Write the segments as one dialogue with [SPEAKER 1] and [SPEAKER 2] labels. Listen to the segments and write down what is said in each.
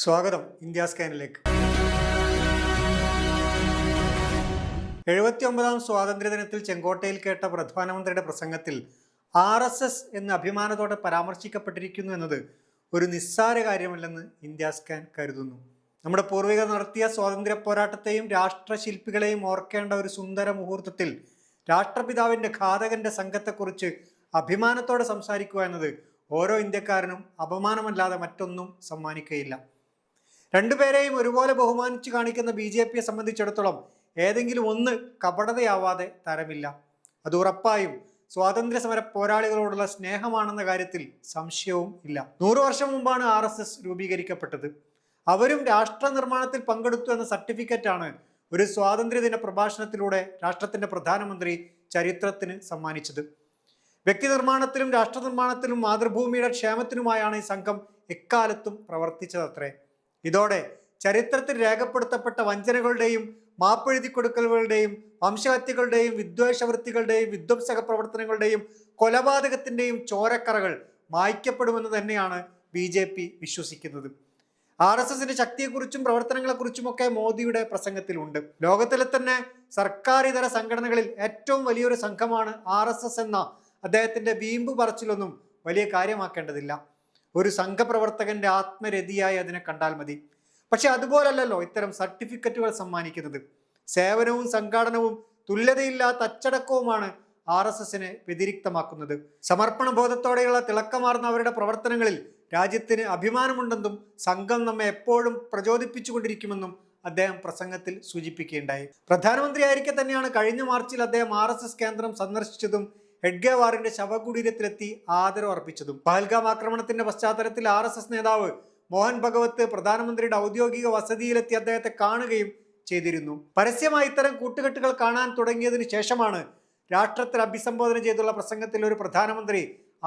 [SPEAKER 1] സ്വാഗതം ഇന്ത്യ സ്കാനിലേക്ക്. എഴുപത്തി ഒമ്പതാം സ്വാതന്ത്ര്യദിനത്തിൽ ചെങ്കോട്ടയിൽ കേട്ട പ്രധാനമന്ത്രിയുടെ പ്രസംഗത്തിൽ ആർ എസ് എസ് എന്ന് അഭിമാനത്തോടെ പരാമർശിക്കപ്പെട്ടിരിക്കുന്നു എന്നത് ഒരു നിസ്സാര കാര്യമല്ലെന്ന് ഇന്ത്യ സ്കാൻ കരുതുന്നു. നമ്മുടെ പൂർവികർ നടത്തിയ സ്വാതന്ത്ര്യ പോരാട്ടത്തെയും രാഷ്ട്രശില്പികളെയും ഓർക്കേണ്ട ഒരു സുന്ദര മുഹൂർത്തത്തിൽ രാഷ്ട്രപിതാവിന്റെ ഘാതകന്റെ സംഘത്തെക്കുറിച്ച് അഭിമാനത്തോടെ സംസാരിക്കുക എന്നത് ഓരോ ഇന്ത്യക്കാരനും അപമാനമല്ലാതെ മറ്റൊന്നും സമ്മാനിക്കുകയില്ല. രണ്ടുപേരെയും ഒരുപോലെ ബഹുമാനിച്ച് കാണിക്കുന്ന ബി ജെ പിയെ സംബന്ധിച്ചിടത്തോളം ഏതെങ്കിലും ഒന്ന് കപടതയാവാതെ തരമില്ല. അത് ഉറപ്പായും സ്വാതന്ത്ര്യ സമര പോരാളികളോടുള്ള സ്നേഹമാണെന്ന കാര്യത്തിൽ സംശയവും ഇല്ല. നൂറു വർഷം മുമ്പാണ് ആർ എസ് എസ് രൂപീകരിക്കപ്പെട്ടത്. അവരും രാഷ്ട്ര നിർമ്മാണത്തിൽ പങ്കെടുത്തു എന്ന സർട്ടിഫിക്കറ്റാണ് ഒരു സ്വാതന്ത്ര്യദിന പ്രഭാഷണത്തിലൂടെ രാഷ്ട്രത്തിന്റെ പ്രധാനമന്ത്രി ചരിത്രത്തിന് സമ്മാനിച്ചത്. വ്യക്തി നിർമ്മാണത്തിലും രാഷ്ട്ര നിർമ്മാണത്തിലും മാതൃഭൂമിയുടെ ക്ഷേമത്തിനുമായാണ് ഈ സംഘം എക്കാലത്തും പ്രവർത്തിച്ചതത്രേ. ഇതോടെ ചരിത്രത്തിൽ രേഖപ്പെടുത്തപ്പെട്ട വഞ്ചനകളുടെയും മാപ്പെഴുതി കൊടുക്കലുകളുടെയും വംശഹത്യകളുടെയും വിദ്വേഷവൃത്തികളുടെയും വിധ്വംസക പ്രവർത്തനങ്ങളുടെയും കൊലപാതകത്തിന്റെയും ചോരക്കറകൾ മായ്ക്കപ്പെടുമെന്ന് തന്നെയാണ് ബി ജെ പി വിശ്വസിക്കുന്നത്. ആർ എസ് എസിന്റെ ശക്തിയെക്കുറിച്ചും പ്രവർത്തനങ്ങളെക്കുറിച്ചുമൊക്കെ മോദിയുടെ പ്രസംഗത്തിലുണ്ട്. ലോകത്തിലെ തന്നെ സർക്കാർ ഇതര സംഘടനകളിൽ ഏറ്റവും വലിയൊരു സംഘമാണ് ആർ എന്ന അദ്ദേഹത്തിന്റെ വീമ്പ് പറച്ചിലൊന്നും വലിയ കാര്യമാക്കേണ്ടതില്ല. ഒരു സംഘപ്രവർത്തകന്റെ ആത്മരതിയായി അതിനെ കണ്ടാൽ മതി. പക്ഷെ അതുപോലല്ലല്ലോ ഇത്തരം സർട്ടിഫിക്കറ്റുകൾ സമ്മാനിക്കുന്നത്. സേവനവും സംഘാടനവും തുല്യതയില്ലാത്ത അച്ചടക്കവുമാണ് ആർ എസ് എസിനെ വ്യതിരിക്തമാക്കുന്നത്. സമർപ്പണ ബോധത്തോടെയുള്ള തിളക്കമാർന്ന അവരുടെ പ്രവർത്തനങ്ങളിൽ രാജ്യത്തിന് അഭിമാനമുണ്ടെന്നും സംഘം നമ്മെ എപ്പോഴും പ്രചോദിപ്പിച്ചുകൊണ്ടിരിക്കുമെന്നും അദ്ദേഹം പ്രസംഗത്തിൽ സൂചിപ്പിക്കുകയുണ്ടായി. പ്രധാനമന്ത്രിയായിരിക്കെ തന്നെയാണ് കഴിഞ്ഞ മാർച്ചിൽ അദ്ദേഹം ആർ കേന്ദ്രം സന്ദർശിച്ചതും ഹെഡ്ഗേവാറിന്റെ ശവകുടീരത്തിലെത്തി ആദരവ് അർപ്പിച്ചതും. പഹൽഗാം ആക്രമണത്തിന്റെ പശ്ചാത്തലത്തിൽ ആർ എസ് എസ് നേതാവ് മോഹൻ ഭഗവത്ത് പ്രധാനമന്ത്രിയുടെ ഔദ്യോഗിക വസതിയിലെത്തി അദ്ദേഹത്തെ കാണുകയും ചെയ്തിരുന്നു. പരസ്യമായി ഇത്തരം കൂട്ടുകെട്ടുകൾ കാണാൻ തുടങ്ങിയതിനു ശേഷമാണ് രാഷ്ട്രത്തിൽ അഭിസംബോധന ചെയ്തുള്ള പ്രസംഗത്തിൽ ഒരു പ്രധാനമന്ത്രി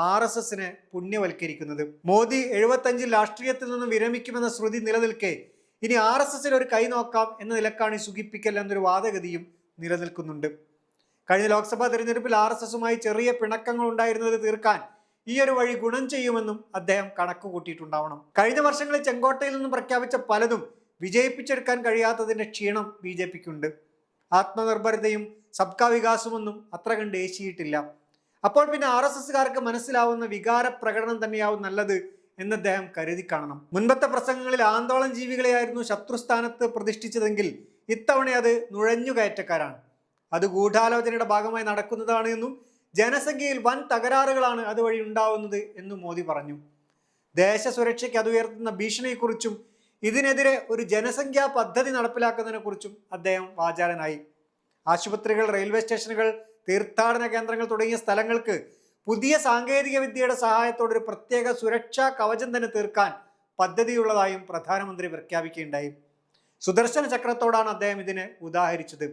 [SPEAKER 1] ആർ എസ് എസിനെ പുണ്യവൽക്കരിക്കുന്നത്. മോദി എഴുപത്തഞ്ചിൽ രാഷ്ട്രീയത്തിൽ നിന്നും വിരമിക്കുമെന്ന ശ്രുതി നിലനിൽക്കെ ഇനി ആർ എസ് എസിൽ ഒരു കൈ നോക്കാം എന്ന നിലക്കാണ് ഈ സുഖിപ്പിക്കൽ എന്നൊരു വാദഗതിയും നിലനിൽക്കുന്നുണ്ട്. കഴിഞ്ഞ ലോക്സഭാ തെരഞ്ഞെടുപ്പിൽ ആർ എസ് എസുമായി ചെറിയ പിണക്കങ്ങൾ ഉണ്ടായിരുന്നത് തീർക്കാൻ ഈ ഒരു വഴി ഗുണം ചെയ്യുമെന്നും അദ്ദേഹം കണക്ക് കൂട്ടിയിട്ടുണ്ടാവണം. കഴിഞ്ഞ വർഷങ്ങളിൽ ചെങ്കോട്ടയിൽ നിന്നും പ്രഖ്യാപിച്ച പലതും വിജയിപ്പിച്ചെടുക്കാൻ കഴിയാത്തതിന്റെ ക്ഷീണം ബി ജെ പിക്കുണ്ട്. ആത്മനിർഭരതയും സബ്കാ വികാസമൊന്നും അത്ര കണ്ട് ഏശിയിട്ടില്ല. അപ്പോൾ പിന്നെ ആർ എസ് എസ്കാർക്ക് മനസ്സിലാവുന്ന വികാര പ്രകടനം തന്നെയാവും നല്ലത് എന്ന് അദ്ദേഹം കരുതി കാണണം. മുൻപത്തെ പ്രസംഗങ്ങളിൽ ആന്തോളം ജീവികളെയായിരുന്നു ശത്രുസ്ഥാനത്ത് പ്രതിഷ്ഠിച്ചതെങ്കിൽ ഇത്തവണ അത് നുഴഞ്ഞുകയറ്റക്കാരാണ്. അത് ഗൂഢാലോചനയുടെ ഭാഗമായി നടക്കുന്നതാണ് എന്നും ജനസംഖ്യയിൽ വൻ തകരാറുകളാണ് അതുവഴി ഉണ്ടാവുന്നത് എന്നും മോദി പറഞ്ഞു. ദേശസുരക്ഷയ്ക്ക് അത് ഉയർത്തുന്ന ഭീഷണിയെക്കുറിച്ചും ഇതിനെതിരെ ഒരു ജനസംഖ്യാ പദ്ധതി നടപ്പിലാക്കുന്നതിനെക്കുറിച്ചും അദ്ദേഹം വാചാലനായി. ആശുപത്രികൾ റെയിൽവേ സ്റ്റേഷനുകൾ തീർത്ഥാടന കേന്ദ്രങ്ങൾ തുടങ്ങിയ സ്ഥലങ്ങൾക്ക് പുതിയ സാങ്കേതിക വിദ്യയുടെ സഹായത്തോടെ ഒരു പ്രത്യേക സുരക്ഷാ കവചം തന്നെ തീർക്കാൻ പദ്ധതിയുള്ളതായും പ്രധാനമന്ത്രി പ്രഖ്യാപിക്കുകയുണ്ടായി. സുദർശന ചക്രത്തോടാണ് അദ്ദേഹം ഇതിനെ ഉദാഹരിച്ചത്.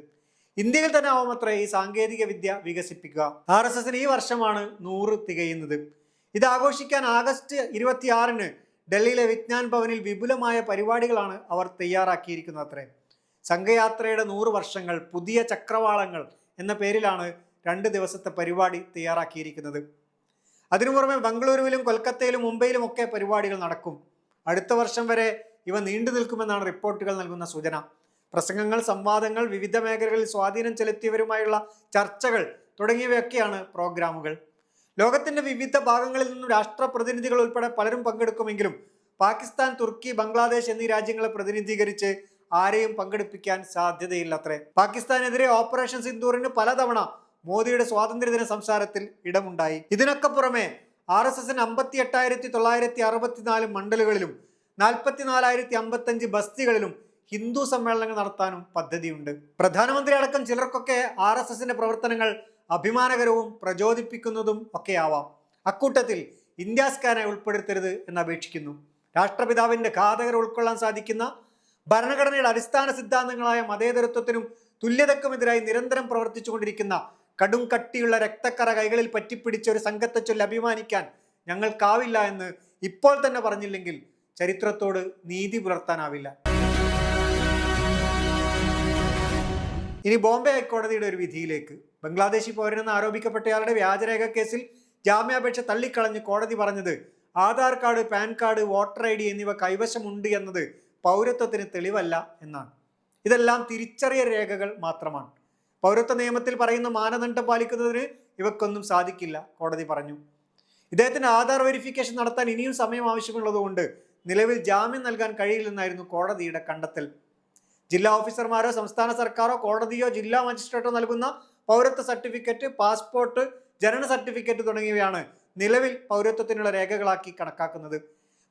[SPEAKER 1] ഇന്ത്യയിൽ തന്നെ ആവുമത്രേ ഈ സാങ്കേതിക വിദ്യ വികസിപ്പിക്കുക. ആർ എസ് എസിന് ഈ വർഷമാണ് നൂറ് തികയുന്നത്. ഇത് ആഘോഷിക്കാൻ ആഗസ്റ്റ് ഇരുപത്തിയാറിന് ഡൽഹിയിലെ വിജ്ഞാൻ ഭവനിൽ വിപുലമായ പരിപാടികളാണ് അവർ തയ്യാറാക്കിയിരിക്കുന്നത് അത്രേ സംഘയാത്രയുടെ നൂറ് വർഷങ്ങൾ പുതിയ ചക്രവാളങ്ങൾ എന്ന പേരിലാണ് രണ്ട് ദിവസത്തെ പരിപാടി തയ്യാറാക്കിയിരിക്കുന്നത്. അതിനു പുറമെ ബംഗളൂരുവിലും കൊൽക്കത്തയിലും മുംബൈയിലും ഒക്കെ പരിപാടികൾ നടക്കും. അടുത്ത വർഷം വരെ ഇവ നീണ്ടു നിൽക്കുമെന്നാണ് റിപ്പോർട്ടുകൾ നൽകുന്ന സൂചന. പ്രസംഗങ്ങൾ സംവാദങ്ങൾ വിവിധ മേഖലകളിൽ സ്വാധീനം ചെലുത്തിയവരുമായുള്ള ചർച്ചകൾ തുടങ്ങിയവയൊക്കെയാണ് പ്രോഗ്രാമുകൾ. ലോകത്തിന്റെ വിവിധ ഭാഗങ്ങളിൽ നിന്നും രാഷ്ട്രപ്രതിനിധികൾ ഉൾപ്പെടെ പലരും പങ്കെടുക്കുമെങ്കിലും പാകിസ്ഥാൻ തുർക്കി ബംഗ്ലാദേശ് എന്നീ രാജ്യങ്ങളെ പ്രതിനിധീകരിച്ച് ആരെയും പങ്കെടുപ്പിക്കാൻ സാധ്യതയില്ല അത്രേ പാകിസ്ഥാനെതിരെ ഓപ്പറേഷൻ സിന്ദൂറിന് പലതവണ മോദിയുടെ സ്വാതന്ത്ര്യദിന സംസാരത്തിൽ ഇടമുണ്ടായി. ഇതിനൊക്കെ പുറമെ ആർ എസ് എസിന് അമ്പത്തി എട്ടായിരത്തി തൊള്ളായിരത്തി അറുപത്തിനാല് മണ്ഡലുകളിലും നാൽപ്പത്തിനാലായിരത്തി അമ്പത്തഞ്ച് ബസ്തികളിലും ഹിന്ദു സമ്മേളനങ്ങൾ നടത്താനും പദ്ധതിയുണ്ട്. പ്രധാനമന്ത്രി അടക്കം ചിലർക്കൊക്കെ ആർ എസ് എസിന്റെ പ്രവർത്തനങ്ങൾ അഭിമാനകരവും പ്രചോദിപ്പിക്കുന്നതും ഒക്കെയാവാം. അക്കൂട്ടത്തിൽ ഇന്ത്യ സ്കാനെ ഉൾപ്പെടുത്തരുത് എന്ന് അപേക്ഷിക്കുന്നു രാഷ്ട്രപിതാവിന്റെ ഘാതകർ ഉൾക്കൊള്ളാൻ സാധിക്കുന്ന ഭരണഘടനയുടെ അടിസ്ഥാന സിദ്ധാന്തങ്ങളായ മതേതരത്വത്തിനും തുല്യതക്കുമെതിരായി നിരന്തരം പ്രവർത്തിച്ചുകൊണ്ടിരിക്കുന്ന കടും കട്ടിയുള്ള രക്തക്കറ കൈകളിൽ പറ്റിപ്പിടിച്ച ഒരു സംഘത്തെ ചൊല്ലി അഭിമാനിക്കാൻ ഞങ്ങൾക്കാവില്ല എന്ന് ഇപ്പോൾ തന്നെ പറഞ്ഞില്ലെങ്കിൽ ചരിത്രത്തോട് നീതി പുലർത്താനാവില്ല. ഇനി ബോംബെ ഹൈക്കോടതിയുടെ ഒരു വിധിയിലേക്ക്. ബംഗ്ലാദേശി പൗരനെന്ന് ആരോപിക്കപ്പെട്ടയാളുടെ വ്യാജരേഖ കേസിൽ ജാമ്യാപേക്ഷ തള്ളിക്കളഞ്ഞ് കോടതി പറഞ്ഞത് Aadhaar card PAN card voter I D എന്നിവ കൈവശമുണ്ട് എന്നത് പൗരത്വത്തിന് തെളിവല്ല എന്നാണ്. ഇതെല്ലാം തിരിച്ചറിയൽ രേഖകൾ മാത്രമാണ്. പൗരത്വ നിയമത്തിൽ പറയുന്ന മാനദണ്ഡം പാലിക്കുന്നതിന് ഇവക്കൊന്നും സാധിക്കില്ല കോടതി പറഞ്ഞു. ഇദ്ദേഹത്തിന് ആധാർ വെരിഫിക്കേഷൻ നടത്താൻ ഇനിയും സമയം ആവശ്യമുള്ളതുകൊണ്ട് നിലവിൽ ജാമ്യം നൽകാൻ കഴിയില്ലെന്നായിരുന്നു കോടതിയുടെ കണ്ടെത്തൽ. ജില്ലാ ഓഫീസർമാരോ സംസ്ഥാന സർക്കാരോ കോടതിയോ ജില്ലാ മജിസ്ട്രേറ്റോ നൽകുന്ന പൗരത്വ സർട്ടിഫിക്കറ്റ് പാസ്പോർട്ട് ജനന സർട്ടിഫിക്കറ്റ് തുടങ്ങിയവയാണ് നിലവിൽ പൗരത്വത്തിനുള്ള രേഖകളാക്കി കണക്കാക്കുന്നത്.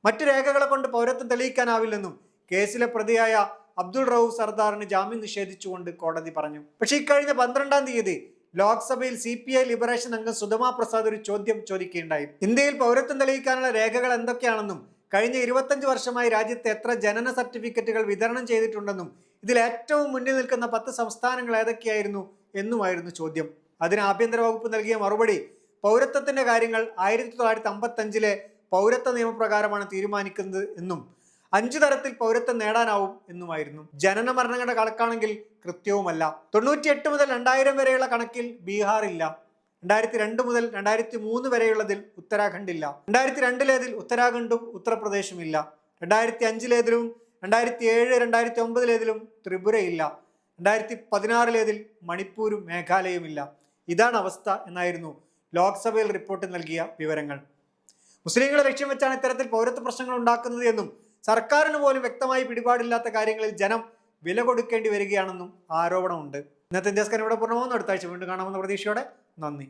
[SPEAKER 1] മറ്റു രേഖകളെ കൊണ്ട് പൗരത്വം തെളിയിക്കാനാവില്ലെന്നും കേസിലെ പ്രതിയായ അബ്ദുൾ റൌഫ് സർദാറിന് ജാമ്യം നിഷേധിച്ചുകൊണ്ട് കോടതി പറഞ്ഞു. പക്ഷെ ഇക്കഴിഞ്ഞ പന്ത്രണ്ടാം തീയതി ലോക്സഭയിൽ സി പി ഐ ലിബറേഷൻ അംഗം സുധമാ പ്രസാദ് ഒരു ചോദ്യം ചോദിക്കുകയുണ്ടായി. ഇന്ത്യയിൽ പൗരത്വം തെളിയിക്കാനുള്ള രേഖകൾ എന്തൊക്കെയാണെന്നും കഴിഞ്ഞ ഇരുപത്തഞ്ച് വർഷമായി രാജ്യത്ത് എത്ര ജനന സർട്ടിഫിക്കറ്റുകൾ വിതരണം ചെയ്തിട്ടുണ്ടെന്നും ഇതിൽ ഏറ്റവും മുന്നിൽ നിൽക്കുന്ന പത്ത് സംസ്ഥാനങ്ങൾ ഏതൊക്കെയായിരുന്നു എന്നുമായിരുന്നു ചോദ്യം. അതിന് ആഭ്യന്തര വകുപ്പ് നൽകിയ മറുപടി പൗരത്വത്തിന്റെ കാര്യങ്ങൾ ആയിരത്തി തൊള്ളായിരത്തി അമ്പത്തഞ്ചിലെ പൗരത്വ നിയമപ്രകാരമാണ് തീരുമാനിക്കുന്നത് എന്നും അഞ്ചു തരത്തിൽ പൗരത്വം നേടാനാവും എന്നുമായിരുന്നു. ജനന മരണങ്ങളുടെ കണക്കാണെങ്കിൽ കൃത്യവുമല്ല. തൊണ്ണൂറ്റിയെട്ട് മുതൽ രണ്ടായിരം വരെയുള്ള കണക്കിൽ ബീഹാർ ഇല്ല രണ്ടായിരത്തി രണ്ട് മുതൽ രണ്ടായിരത്തി മൂന്ന് വരെയുള്ളതിൽ ഉത്തരാഖണ്ഡ് ഇല്ല രണ്ടായിരത്തി രണ്ടിലേതിൽ ഉത്തരാഖണ്ഡും ഉത്തർപ്രദേശും ഇല്ല. രണ്ടായിരത്തി അഞ്ചിലേതിലും രണ്ടായിരത്തി ഏഴ് രണ്ടായിരത്തി ഒമ്പതിലേതിലും ത്രിപുരയില്ല. രണ്ടായിരത്തി പതിനാറിലേതിൽ മണിപ്പൂരും മേഘാലയയും ഇല്ല ഇതാണ് അവസ്ഥ എന്നായിരുന്നു ലോക്സഭയിൽ റിപ്പോർട്ട് നൽകിയ വിവരങ്ങൾ. മുസ്ലിങ്ങളെ ലക്ഷ്യം വെച്ചാണ് ഇത്തരത്തിൽ പൗരത്വ പ്രശ്നങ്ങൾ ഉണ്ടാക്കുന്നത് എന്നും സർക്കാരിന് പോലും വ്യക്തമായി പിടിപാടില്ലാത്ത കാര്യങ്ങളിൽ ജനം വില കൊടുക്കേണ്ടി വരികയാണെന്നും ആരോപണമുണ്ട്. ഇന്നത്തെ ഇന്ത്യസ്കാരം ഇവിടെ പൂർണമാകുന്നു അടുത്ത ആഴ്ച വീണ്ടും കാണാമെന്ന പ്രതീക്ഷയോടെ നന്ദി.